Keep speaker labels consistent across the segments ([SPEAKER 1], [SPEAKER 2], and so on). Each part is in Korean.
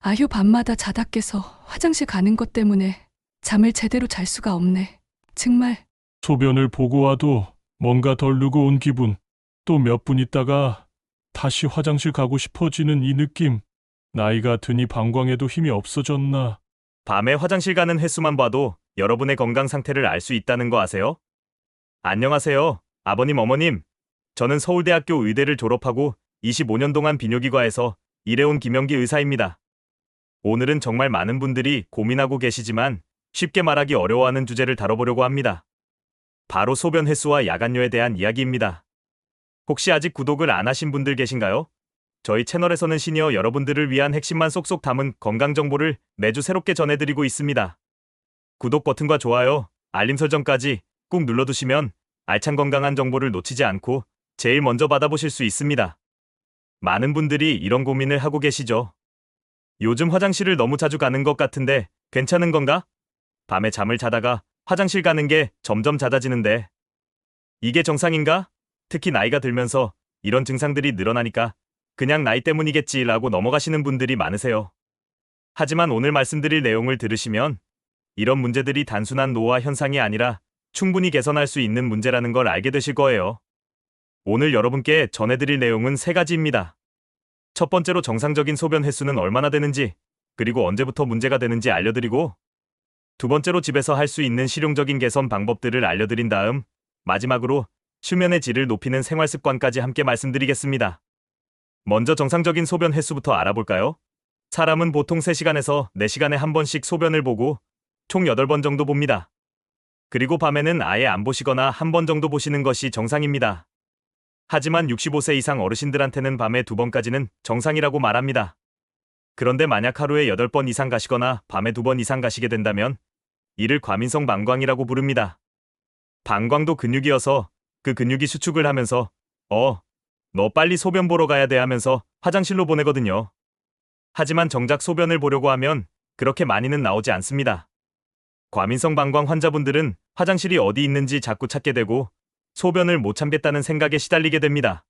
[SPEAKER 1] 아휴 밤마다 자다 깨서 화장실 가는 것 때문에 잠을 제대로 잘 수가 없네. 정말
[SPEAKER 2] 소변을 보고 와도 뭔가 덜 무거운 기분. 또 몇 분 있다가 다시 화장실 가고 싶어지는 이 느낌. 나이가 드니 방광에도 힘이 없어졌나.
[SPEAKER 3] 밤에 화장실 가는 횟수만 봐도 여러분의 건강 상태를 알 수 있다는 거 아세요? 안녕하세요. 아버님, 어머님. 저는 서울대학교 의대를 졸업하고 25년 동안 비뇨기과에서 일해온 김영기 의사입니다. 오늘은 정말 많은 분들이 고민하고 계시지만 쉽게 말하기 어려워하는 주제를 다뤄보려고 합니다. 바로 소변 횟수와 야간뇨에 대한 이야기입니다. 혹시 아직 구독을 안 하신 분들 계신가요? 저희 채널에서는 시니어 여러분들을 위한 핵심만 쏙쏙 담은 건강 정보를 매주 새롭게 전해드리고 있습니다. 구독 버튼과 좋아요, 알림 설정까지 꾹 눌러두시면 알찬 건강한 정보를 놓치지 않고 제일 먼저 받아보실 수 있습니다. 많은 분들이 이런 고민을 하고 계시죠. 요즘 화장실을 너무 자주 가는 것 같은데 괜찮은 건가? 밤에 잠을 자다가 화장실 가는 게 점점 잦아지는데 이게 정상인가? 특히 나이가 들면서 이런 증상들이 늘어나니까 그냥 나이 때문이겠지라고 넘어가시는 분들이 많으세요. 하지만 오늘 말씀드릴 내용을 들으시면 이런 문제들이 단순한 노화 현상이 아니라 충분히 개선할 수 있는 문제라는 걸 알게 되실 거예요. 오늘 여러분께 전해드릴 내용은 세 가지입니다. 첫 번째로 정상적인 소변 횟수는 얼마나 되는지, 그리고 언제부터 문제가 되는지 알려드리고, 두 번째로 집에서 할 수 있는 실용적인 개선 방법들을 알려드린 다음, 마지막으로 수면의 질을 높이는 생활 습관까지 함께 말씀드리겠습니다. 먼저 정상적인 소변 횟수부터 알아볼까요? 사람은 보통 3시간에서 4시간에 한 번씩 소변을 보고 총 8번 정도 봅니다. 그리고 밤에는 아예 안 보시거나 한 번 정도 보시는 것이 정상입니다. 하지만 65세 이상 어르신들한테는 밤에 두 번까지는 정상이라고 말합니다. 그런데 만약 하루에 8번 이상 가시거나 밤에 두 번 이상 가시게 된다면 이를 과민성 방광이라고 부릅니다. 방광도 근육이어서 그 근육이 수축을 하면서 어, 너 빨리 소변 보러 가야 돼 하면서 화장실로 보내거든요. 하지만 정작 소변을 보려고 하면 그렇게 많이는 나오지 않습니다. 과민성 방광 환자분들은 화장실이 어디 있는지 자꾸 찾게 되고 소변을 못 참겠다는 생각에 시달리게 됩니다.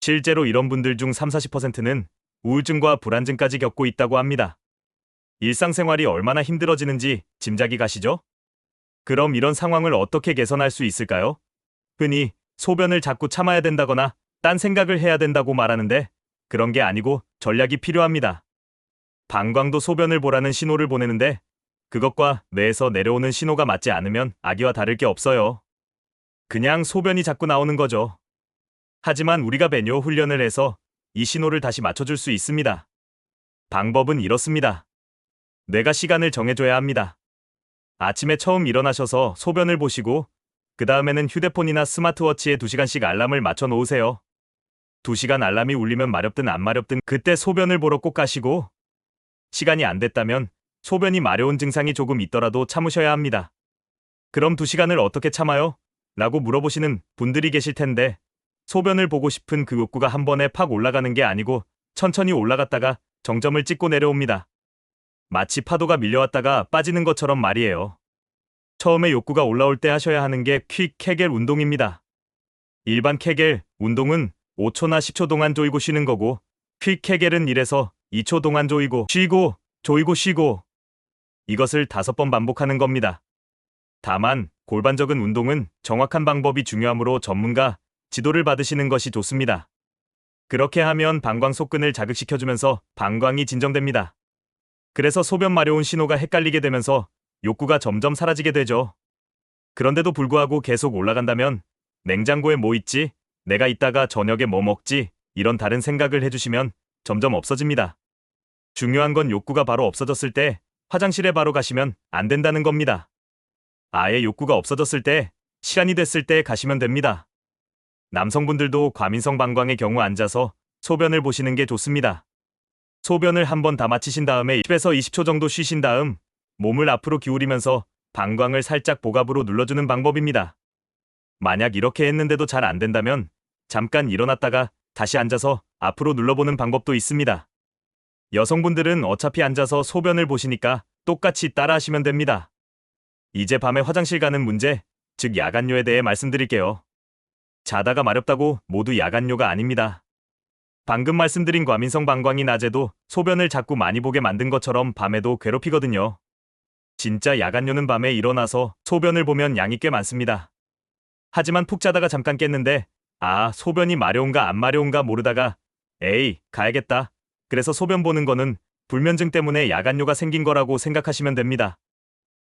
[SPEAKER 3] 실제로 이런 분들 중 3, 40%는 우울증과 불안증까지 겪고 있다고 합니다. 일상생활이 얼마나 힘들어지는지 짐작이 가시죠? 그럼 이런 상황을 어떻게 개선할 수 있을까요? 흔히 소변을 자꾸 참아야 된다거나 딴 생각을 해야 된다고 말하는데 그런 게 아니고 전략이 필요합니다. 방광도 소변을 보라는 신호를 보내는데 그것과 뇌에서 내려오는 신호가 맞지 않으면 아기와 다를 게 없어요. 그냥 소변이 자꾸 나오는 거죠. 하지만 우리가 배뇨 훈련을 해서 이 신호를 다시 맞춰줄 수 있습니다. 방법은 이렇습니다. 뇌가 시간을 정해줘야 합니다. 아침에 처음 일어나셔서 소변을 보시고 그 다음에는 휴대폰이나 스마트워치에 2시간씩 알람을 맞춰 놓으세요. 2시간 알람이 울리면 마렵든 안 마렵든 그때 소변을 보러 꼭 가시고 시간이 안 됐다면 소변이 마려운 증상이 조금 있더라도 참으셔야 합니다. 그럼 2시간을 어떻게 참아요? 라고 물어보시는 분들이 계실 텐데 소변을 보고 싶은 그 욕구가 한 번에 팍 올라가는 게 아니고 천천히 올라갔다가 정점을 찍고 내려옵니다. 마치 파도가 밀려왔다가 빠지는 것처럼 말이에요. 처음에 욕구가 올라올 때 하셔야 하는 게 퀵 케겔 운동입니다. 일반 케겔 운동은 5초나 10초 동안 조이고 쉬는 거고 퀵 케겔은 1에서 2초 동안 조이고 쉬고 조이고 쉬고 이것을 다섯 번 반복하는 겁니다. 다만 골반적인 운동은 정확한 방법이 중요하므로 전문가 지도를 받으시는 것이 좋습니다. 그렇게 하면 방광 속근을 자극시켜주면서 방광이 진정됩니다. 그래서 소변 마려운 신호가 헷갈리게 되면서 욕구가 점점 사라지게 되죠. 그런데도 불구하고 계속 올라간다면 냉장고에 뭐 있지? 내가 이따가 저녁에 뭐 먹지? 이런 다른 생각을 해주시면 점점 없어집니다. 중요한 건 욕구가 바로 없어졌을 때 화장실에 바로 가시면 안 된다는 겁니다. 아예 욕구가 없어졌을 때 시간이 됐을 때 가시면 됩니다. 남성분들도 과민성 방광의 경우 앉아서 소변을 보시는 게 좋습니다. 소변을 한번 다 마치신 다음에 10에서 20초 정도 쉬신 다음 몸을 앞으로 기울이면서 방광을 살짝 복압으로 눌러주는 방법입니다. 만약 이렇게 했는데도 잘 안 된다면 잠깐 일어났다가 다시 앉아서 앞으로 눌러보는 방법도 있습니다. 여성분들은 어차피 앉아서 소변을 보시니까 똑같이 따라 하시면 됩니다. 이제 밤에 화장실 가는 문제, 즉 야간뇨에 대해 말씀드릴게요. 자다가 마렵다고 모두 야간뇨가 아닙니다. 방금 말씀드린 과민성 방광이 낮에도 소변을 자꾸 많이 보게 만든 것처럼 밤에도 괴롭히거든요. 진짜 야간요는 밤에 일어나서 소변을 보면 양이 꽤 많습니다. 하지만 푹 자다가 잠깐 깼는데 아 소변이 마려운가 안 마려운가 모르다가 에이 가야겠다. 그래서 소변 보는 거는 불면증 때문에 야간요가 생긴 거라고 생각하시면 됩니다.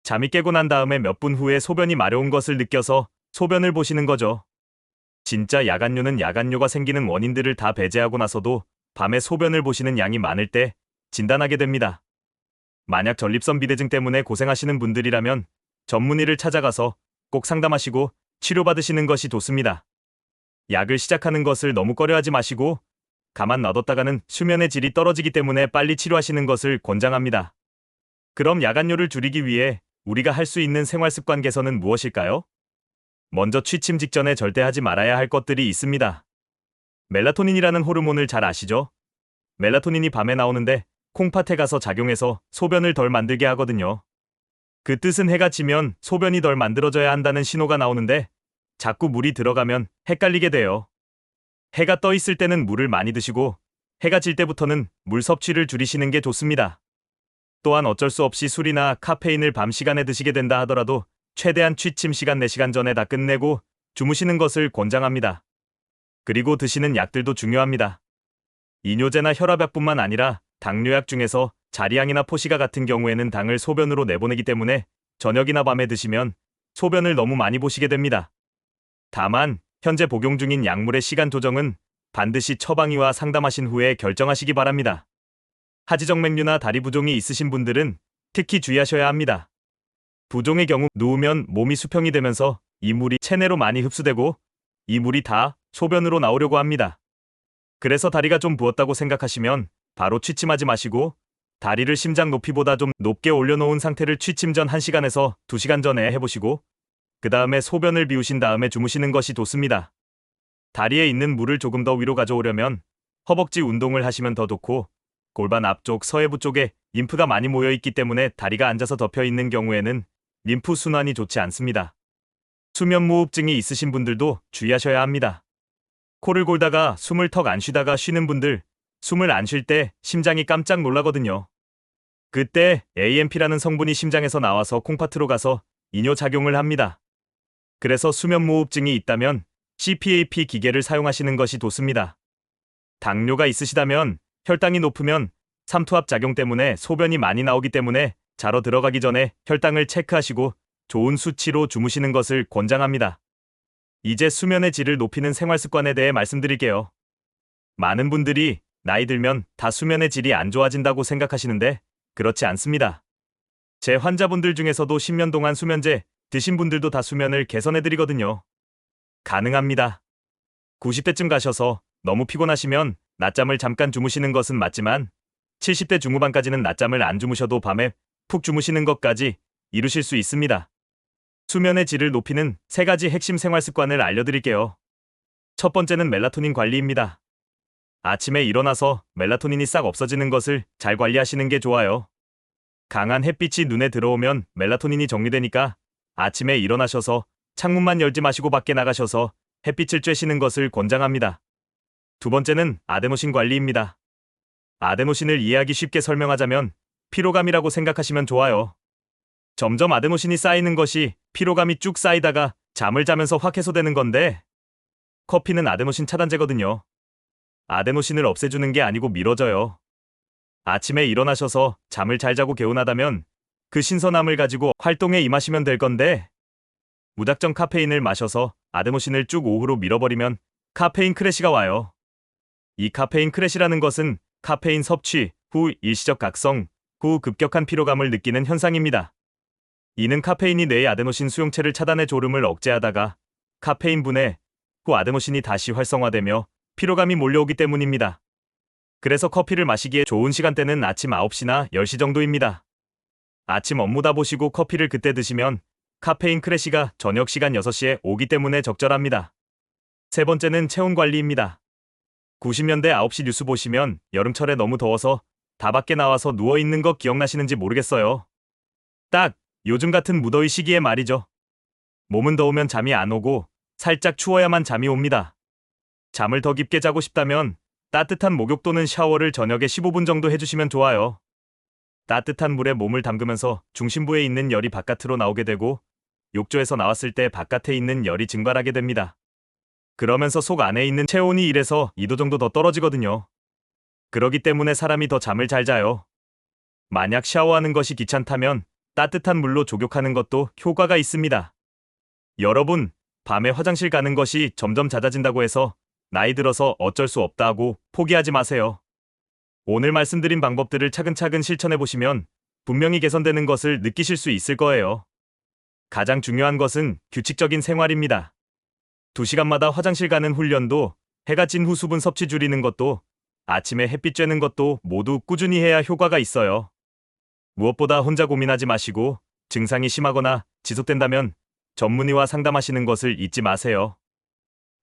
[SPEAKER 3] 잠이 깨고 난 다음에 몇 분 후에 소변이 마려운 것을 느껴서 소변을 보시는 거죠. 진짜 야간요는 야간요가 생기는 원인들을 다 배제하고 나서도 밤에 소변을 보시는 양이 많을 때 진단하게 됩니다. 만약 전립선 비대증 때문에 고생하시는 분들이라면 전문의를 찾아가서 꼭 상담하시고 치료받으시는 것이 좋습니다. 약을 시작하는 것을 너무 꺼려하지 마시고 가만 놔뒀다가는 수면의 질이 떨어지기 때문에 빨리 치료하시는 것을 권장합니다. 그럼 야간요를 줄이기 위해 우리가 할 수 있는 생활 습관 개선은 무엇일까요? 먼저 취침 직전에 절대 하지 말아야 할 것들이 있습니다. 멜라토닌이라는 호르몬을 잘 아시죠? 멜라토닌이 밤에 나오는데 콩팥에 가서 작용해서 소변을 덜 만들게 하거든요. 그 뜻은 해가 지면 소변이 덜 만들어져야 한다는 신호가 나오는데 자꾸 물이 들어가면 헷갈리게 돼요. 해가 떠 있을 때는 물을 많이 드시고 해가 질 때부터는 물 섭취를 줄이시는 게 좋습니다. 또한 어쩔 수 없이 술이나 카페인을 밤 시간에 드시게 된다 하더라도 최대한 취침 시간 4시간 전에 다 끝내고 주무시는 것을 권장합니다. 그리고 드시는 약들도 중요합니다. 이뇨제나 혈압약뿐만 아니라 당뇨약 중에서 자리향이나 포시가 같은 경우에는 당을 소변으로 내보내기 때문에 저녁이나 밤에 드시면 소변을 너무 많이 보시게 됩니다. 다만 현재 복용 중인 약물의 시간 조정은 반드시 처방의와 상담하신 후에 결정하시기 바랍니다. 하지정맥류나 다리 부종이 있으신 분들은 특히 주의하셔야 합니다. 부종의 경우 누우면 몸이 수평이 되면서 이 물이 체내로 많이 흡수되고 이 물이 다 소변으로 나오려고 합니다. 그래서 다리가 좀 부었다고 생각하시면 바로 취침하지 마시고 다리를 심장 높이보다 좀 높게 올려놓은 상태를 취침 전 1시간에서 2시간 전에 해보시고 그 다음에 소변을 비우신 다음에 주무시는 것이 좋습니다. 다리에 있는 물을 조금 더 위로 가져오려면 허벅지 운동을 하시면 더 좋고 골반 앞쪽 서해부 쪽에 림프가 많이 모여 있기 때문에 다리가 앉아서 덮여 있는 경우에는 림프 순환이 좋지 않습니다. 수면무호흡증이 있으신 분들도 주의하셔야 합니다. 코를 골다가 숨을 턱 안 쉬다가 쉬는 분들, 숨을 안 쉴 때 심장이 깜짝 놀라거든요. 그때 AMP라는 성분이 심장에서 나와서 콩팥으로 가서 이뇨 작용을 합니다. 그래서 수면무호흡증이 있다면 CPAP 기계를 사용하시는 것이 좋습니다. 당뇨가 있으시다면 혈당이 높으면 삼투압 작용 때문에 소변이 많이 나오기 때문에 자러 들어가기 전에 혈당을 체크하시고 좋은 수치로 주무시는 것을 권장합니다. 이제 수면의 질을 높이는 생활 습관에 대해 말씀드릴게요. 많은 분들이 나이 들면 다 수면의 질이 안 좋아진다고 생각하시는데 그렇지 않습니다. 제 환자분들 중에서도 10년 동안 수면제 드신 분들도 다 수면을 개선해드리거든요. 가능합니다. 90대쯤 가셔서 너무 피곤하시면 낮잠을 잠깐 주무시는 것은 맞지만 70대 중후반까지는 낮잠을 안 주무셔도 밤에 푹 주무시는 것까지 이루실 수 있습니다. 수면의 질을 높이는 세 가지 핵심 생활 습관을 알려드릴게요. 첫 번째는 멜라토닌 관리입니다. 아침에 일어나서 멜라토닌이 싹 없어지는 것을 잘 관리하시는 게 좋아요. 강한 햇빛이 눈에 들어오면 멜라토닌이 정리되니까 아침에 일어나셔서 창문만 열지 마시고 밖에 나가셔서 햇빛을 쬐시는 것을 권장합니다. 두 번째는 아데노신 관리입니다. 아데노신을 이해하기 쉽게 설명하자면 피로감이라고 생각하시면 좋아요. 점점 아데노신이 쌓이는 것이 피로감이 쭉 쌓이다가 잠을 자면서 확 해소되는 건데 커피는 아데노신 차단제거든요. 아데노신을 없애주는 게 아니고 미뤄져요. 아침에 일어나셔서 잠을 잘 자고 개운하다면 그 신선함을 가지고 활동에 임하시면 될 건데 무작정 카페인을 마셔서 아데노신을 쭉 오후로 밀어버리면 카페인 크래시가 와요. 이 카페인 크래시라는 것은 카페인 섭취 후 일시적 각성, 후 급격한 피로감을 느끼는 현상입니다. 이는 카페인이 뇌의 아데노신 수용체를 차단해 졸음을 억제하다가 카페인 분해 후 아데노신이 다시 활성화되며 피로감이 몰려오기 때문입니다. 그래서 커피를 마시기에 좋은 시간대는 아침 9시나 10시 정도입니다. 아침 업무다 보시고 커피를 그때 드시면 카페인 크래시가 저녁 시간 6시에 오기 때문에 적절합니다. 세 번째는 체온 관리입니다. 90년대 9시 뉴스 보시면 여름철에 너무 더워서 다 밖에 나와서 누워 있는 거 기억나시는지 모르겠어요. 딱 요즘 같은 무더위 시기에 말이죠. 몸은 더우면 잠이 안 오고 살짝 추워야만 잠이 옵니다. 잠을 더 깊게 자고 싶다면 따뜻한 목욕 또는 샤워를 저녁에 15분 정도 해주시면 좋아요. 따뜻한 물에 몸을 담그면서 중심부에 있는 열이 바깥으로 나오게 되고 욕조에서 나왔을 때 바깥에 있는 열이 증발하게 됩니다. 그러면서 속 안에 있는 체온이 1에서 2도 정도 더 떨어지거든요. 그러기 때문에 사람이 더 잠을 잘 자요. 만약 샤워하는 것이 귀찮다면 따뜻한 물로 족욕하는 것도 효과가 있습니다. 여러분, 밤에 화장실 가는 것이 점점 잦아진다고 해서 나이 들어서 어쩔 수 없다 하고 포기하지 마세요. 오늘 말씀드린 방법들을 차근차근 실천해 보시면 분명히 개선되는 것을 느끼실 수 있을 거예요. 가장 중요한 것은 규칙적인 생활입니다. 2시간마다 화장실 가는 훈련도 해가 진 후 수분 섭취 줄이는 것도 아침에 햇빛 쬐는 것도 모두 꾸준히 해야 효과가 있어요. 무엇보다 혼자 고민하지 마시고 증상이 심하거나 지속된다면 전문의와 상담하시는 것을 잊지 마세요.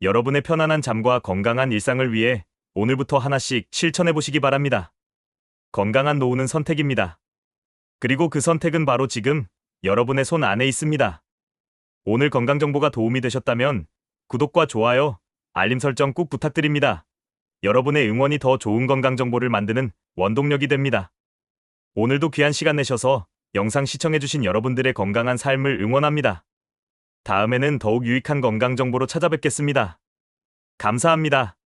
[SPEAKER 3] 여러분의 편안한 잠과 건강한 일상을 위해 오늘부터 하나씩 실천해 보시기 바랍니다. 건강한 노후는 선택입니다. 그리고 그 선택은 바로 지금 여러분의 손 안에 있습니다. 오늘 건강 정보가 도움이 되셨다면 구독과 좋아요, 알림 설정 꼭 부탁드립니다. 여러분의 응원이 더 좋은 건강 정보를 만드는 원동력이 됩니다. 오늘도 귀한 시간 내셔서 영상 시청해주신 여러분들의 건강한 삶을 응원합니다. 다음에는 더욱 유익한 건강 정보로 찾아뵙겠습니다. 감사합니다.